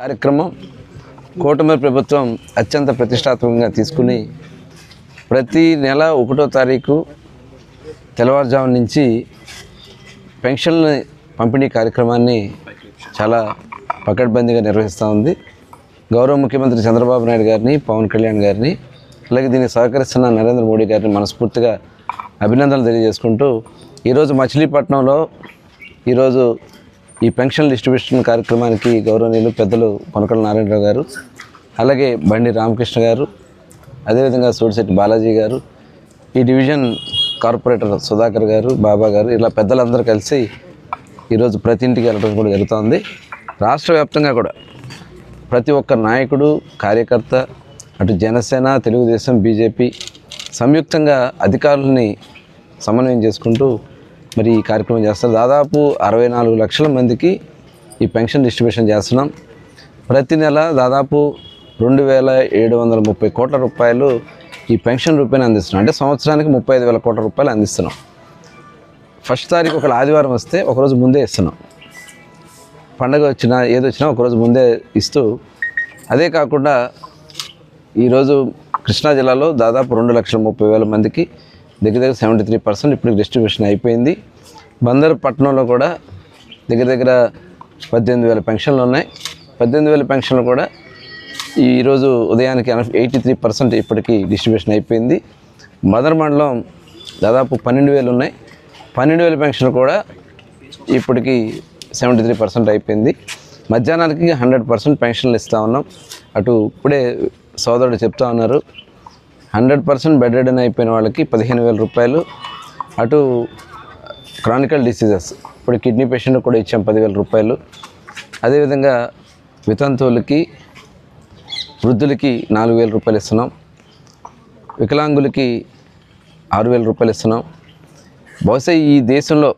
కార్యక్రమం కూటమి ప్రభుత్వం అత్యంత ప్రతిష్టాత్మకంగా తీసుకుని ప్రతి నెల ఒకటో తారీఖు తెల్లవారుజాము నుంచి పెన్షన్ల పంపిణీ కార్యక్రమాన్ని చాలా పకడ్బందీగా నిర్వహిస్తూ ఉంది. గౌరవ ముఖ్యమంత్రి చంద్రబాబు నాయుడు గారిని పవన్ కళ్యాణ్ గారిని అలాగే దీనికి సహకరిస్తున్న నరేంద్ర మోడీ గారిని మనస్ఫూర్తిగా అభినందనలు తెలియజేసుకుంటూ ఈరోజు మచిలీపట్నంలో ఈరోజు ఈ పెన్షన్ డిస్ట్రిబ్యూషన్ కార్యక్రమానికి గౌరవనీయులు పెద్దలు కొనకల నారాయణరావు గారు అలాగే బండి రామకృష్ణ గారు అదేవిధంగా సూడిశెట్టి బాలాజీ గారు ఈ డివిజన్ కార్పొరేటర్ సుధాకర్ గారు బాబా గారు ఇలా పెద్దలందరూ కలిసి ఈరోజు ప్రతి ఇంటికి వెళ్ళడం కూడా జరుగుతోంది. రాష్ట్ర వ్యాప్తంగా కూడా ప్రతి ఒక్క నాయకుడు కార్యకర్త అటు జనసేన తెలుగుదేశం బీజేపీ సంయుక్తంగా అధికారులని సమన్వయం చేసుకుంటూ మరి ఈ కార్యక్రమం చేస్తారు. దాదాపు అరవై నాలుగు లక్షల మందికి ఈ పెన్షన్ డిస్ట్రిబ్యూషన్ చేస్తున్నాం. ప్రతి నెల దాదాపు రెండు వేల ఏడు వందల ముప్పై కోట్ల రూపాయలు ఈ పెన్షన్ రూపాయలు అందిస్తున్నాం. అంటే సంవత్సరానికి ముప్పై ఐదు వేల కోట్ల రూపాయలు అందిస్తున్నాం. ఫస్ట్ తారీఖు ఒక ఆదివారం వస్తే ఒకరోజు ముందే ఇస్తున్నాం. పండగ వచ్చినా ఏది వచ్చినా ఒకరోజు ముందే ఇస్తూ అదే కాకుండా ఈరోజు కృష్ణా జిల్లాలో దాదాపు రెండు లక్షల ముప్పై వేల మందికి దగ్గర దగ్గర సెవెంటీ త్రీ పర్సెంట్ ఇప్పుడు డిస్ట్రిబ్యూషన్ అయిపోయింది. బందర్ పట్టణంలో కూడా దగ్గర దగ్గర పద్దెనిమిది వేల పెన్షన్లు ఉన్నాయి. పద్దెనిమిది వేల పెన్షన్లు కూడా ఈరోజు ఉదయానికి ఎయిటీ త్రీ పర్సెంట్ ఇప్పటికీ డిస్ట్రిబ్యూషన్ అయిపోయింది. మదర్ మండలం దాదాపు పన్నెండు వేలు ఉన్నాయి. పన్నెండు వేల పెన్షన్లు కూడా ఇప్పటికి సెవెంటీ త్రీ పర్సెంట్ అయిపోయింది. మధ్యాహ్నానికి హండ్రెడ్ పర్సెంట్ పెన్షన్లు ఇస్తూ ఉన్నాం. అటు ఇప్పుడే సోదరుడు చెప్తా ఉన్నారు. హండ్రెడ్ పర్సెంట్ బెడ్ రెడన్ అయిపోయిన వాళ్ళకి పదిహేను వేల రూపాయలు అటు క్రానికల్ డిసీజెస్ ఇప్పుడు కిడ్నీ పేషెంట్ కూడా ఇచ్చాం పదివేల రూపాయలు. అదేవిధంగా వితంతువులకి వృద్ధులకి నాలుగు వేల రూపాయలు ఇస్తున్నాం. వికలాంగులకి ఆరు వేల రూపాయలు ఇస్తున్నాం. బహుశా ఈ దేశంలో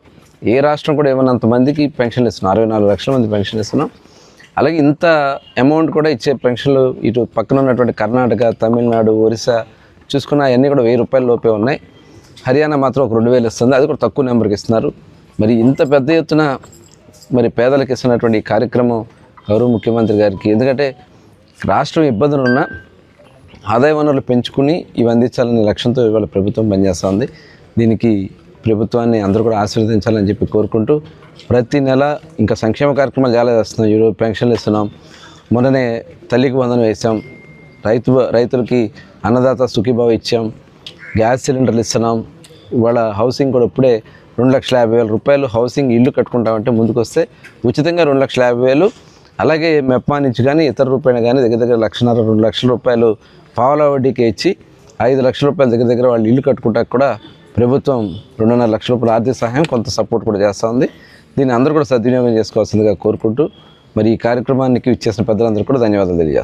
ఏ రాష్ట్రం కూడా ఇవ్వనంత మందికి పెన్షన్లు ఇస్తున్నాం. అరవై నాలుగు లక్షల మంది పెన్షన్లు ఇస్తున్నాం. అలాగే ఇంత అమౌంట్ కూడా ఇచ్చే పెన్షన్లు ఇటు పక్కన ఉన్నటువంటి కర్ణాటక తమిళనాడు ఒరిస్సా చూసుకున్న అవన్నీ కూడా వెయ్యి రూపాయల లోపే ఉన్నాయి. హర్యానా మాత్రం ఒక రెండు వేలు ఇస్తుంది. అది కూడా తక్కువ నెంబర్కి ఇస్తున్నారు. మరి ఇంత పెద్ద ఎత్తున మరి పేదలకు ఇస్తున్నటువంటి ఈ కార్యక్రమం గౌరవ ముఖ్యమంత్రి గారికి. ఎందుకంటే రాష్ట్రం ఇబ్బందులు ఉన్న ఆదాయ వనరులు పెంచుకుని ఇవి అందించాలనే లక్ష్యంతో ఇవాళ ప్రభుత్వం పనిచేస్తుంది. దీనికి ప్రభుత్వాన్ని అందరూ కూడా ఆశీర్వదించాలని చెప్పి కోరుకుంటూ ప్రతి నెల ఇంకా సంక్షేమ కార్యక్రమాలు చాలా చేస్తున్నాం ఈరోజు పెన్షన్లు ఇస్తున్నాం. మొన్ననే తల్లికి వందనం వేసాం రైతు రైతులకి అన్నదాత సుఖీభావ ఇచ్చాం. గ్యాస్ సిలిండర్లు ఇస్తున్నాం. ఇవాళ హౌసింగ్ కూడా ఇప్పుడే రెండు లక్షల యాభై వేల రూపాయలు హౌసింగ్ ఇల్లు కట్టుకుంటామంటే ముందుకు వస్తే ఉచితంగా రెండు లక్షల యాభై వేలు అలాగే మెప్పా నుంచి కానీ ఇతర రూపాయలు కానీ దగ్గర దగ్గర లక్షన్నర రెండు లక్షల రూపాయలు పావలా వడ్డీకి ఇచ్చి ఐదు లక్షల రూపాయలు దగ్గర దగ్గర వాళ్ళు ఇల్లు కట్టుకుంటాక కూడా ప్రభుత్వం రెండున్నర లక్షల రూపాయల ఆర్థిక సహాయం కొంత సపోర్ట్ కూడా చేస్తూ ఉంది. దీన్ని అందరూ కూడా సద్వినియోగం చేసుకోవాల్సిందిగా కోరుకుంటూ మరి ఈ కార్యక్రమానికి ఇచ్చేసిన పెద్దలందరూ కూడా ధన్యవాదాలు తెలియజేస్తాను